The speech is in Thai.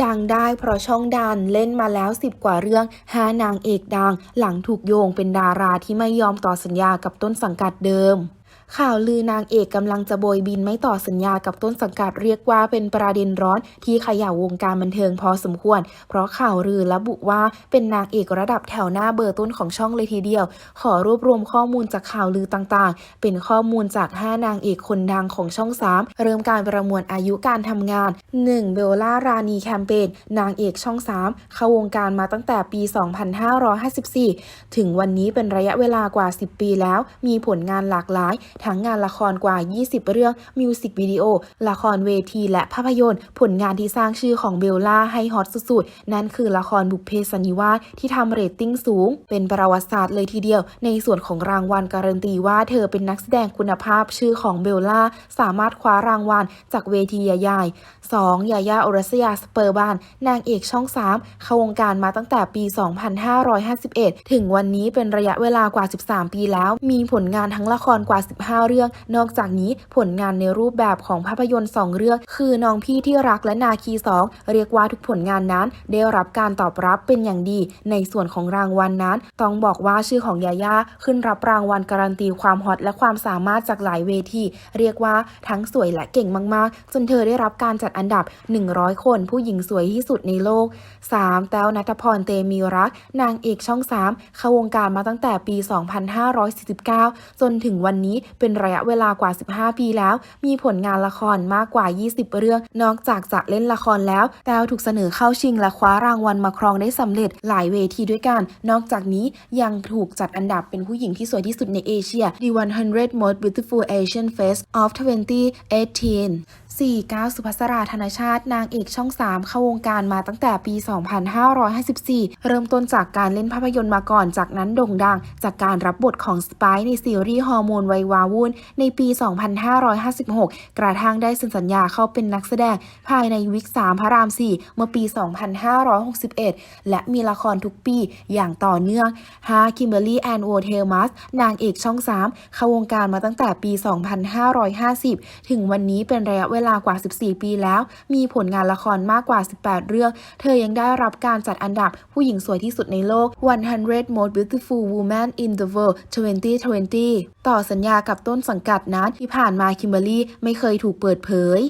ดังได้เพราะช่องดันเล่นมาแล้ว 10 กว่าเรื่องห้านางเอกดัง หลังถูกโยงเป็นดาราที่ไม่ยอมต่อสัญญากับต้นสังกัดเดิม ข่าวลือนางเอกกำลังจะโบยบินไม่ต่อสัญญากับต้นสังกัดเรียกว่าเป็นประเด็นร้อนที่ขย่าวงการบันเทิงพอสมควร เพราะข่าวลือระบุว่าเป็นนางเอกระดับแถวหน้าเบอร์ต้นของช่องเลยทีเดียว ขอรวบรวมข้อมูลจากข่าวลือต่างๆ เป็นข้อมูลจาก 5 นางเอกคนดังของช่อง 3 เริ่มการประมวลอายุการทำงาน 1. เบลล่ารานีแคมเปญนางเอกช่อง 3 เข้าวงการมาตั้งแต่ปี 2554 ถึงวันนี้เป็นระยะเวลากว่า 10 ปีแล้ว มีผลงานหลากหลายทั้งงานละครกว่า 20 เรื่อง มิวสิกวิดีโอ ละครเวทีและภาพยนตร์ ผลงานที่สร้างชื่อของเบลล่าให้ฮอตสุดๆ นั่นคือละครบุพเพสันนิวาสที่ทำเรตติ้งสูง เป็นประวัติศาสตร์เลยทีเดียว ในส่วนของรางวัลการันตีว่าเธอเป็นนักแสดงคุณภาพชื่อของเบลล่าสามารถคว้ารางวัลจากเวทีใหญ่ๆ 2. ยายาอรัสยาสเปอร์บาน นางเอกช่อง 3 เข้าวงการมาตั้งแต่ปี 2551 ถึงวันนี้เป็นระยะเวลากว่า 13 ปีแล้ว มีผลงานทั้งละครกว่า15 เรื่อง นอกจากนี้ผลงานในรูปแบบของภาพยนตร์ 2 เรื่อง คือน้องพี่ที่รักและนาคี 2 เรียกว่าทุกผลงานนั้น ได้รับการตอบรับเป็นอย่างดี ในส่วนของรางวัลนนั้น ต้องบอกว่าชื่อของยาย่าขึ้นรับรางวัลการันตีความฮอตและความสามารถจากหลายเวทีเรียกว่าทั้งสวยและเก่งมากๆ จนเธอได้รับการจัดอันดับ 100 คนผู้หญิงสวยที่สุดในโลก 3. แต้วนัทพรเตมีรัก นางเอกช่อง 3 เข้าวงการมาตั้งแต่ปี 2549 จนถึงวันนี้เป็นระยะเวลากว่า 15 ปีแล้ว มีผลงานละครมากกว่า 20 เรื่อง นอกจากจะเล่นละครแล้ว แต้วถูกเสนอเข้าชิงและคว้ารางวัลมาครองได้สำเร็จหลายเวทีด้วยกัน นอกจากนี้ยังถูกจัดอันดับเป็นผู้หญิงที่สวยที่สุดในเอเชีย The 100 Most Beautiful Asian Face of 2018 4. ก้าสุภัสราธนชาติ นางเอกช่อง 3 เข้าวงการมาตั้งแต่ปี 2554 เริ่มต้นจากการเล่นภาพยนตร์มาก่อน จากนั้นโด่งดัง จากการรับบทของสไปในซีรีส์ฮอร์โมนไววาวุ่น ในปี 2556 กระทั่งได้เซ็นสัญญาเข้าเป็นนักแสดง ภายในวิก 3 พระราม 4 เมื่อปี 2561 และมีละครทุกปีอย่างต่อเนื่อง 5. คิมเบอร์รี่แอนโวเทลมัส นางเอกช่อง 3 เข้าวงการมาตั้งแต่ปี 2550 ถึงวันนี้เป็นระยะเวลากว่า 14 ปีแล้ว มีผลงานละครมากกว่า 18 เรื่อง เธอยังได้รับการจัดอันดับผู้หญิงสวยที่สุดในโลก 100 Most Beautiful Women in the World 2020 ต่อสัญญากับต้นสังกัดนั้นที่ผ่านมาคิมเบอรี่ไม่เคยถูกเปิดเผย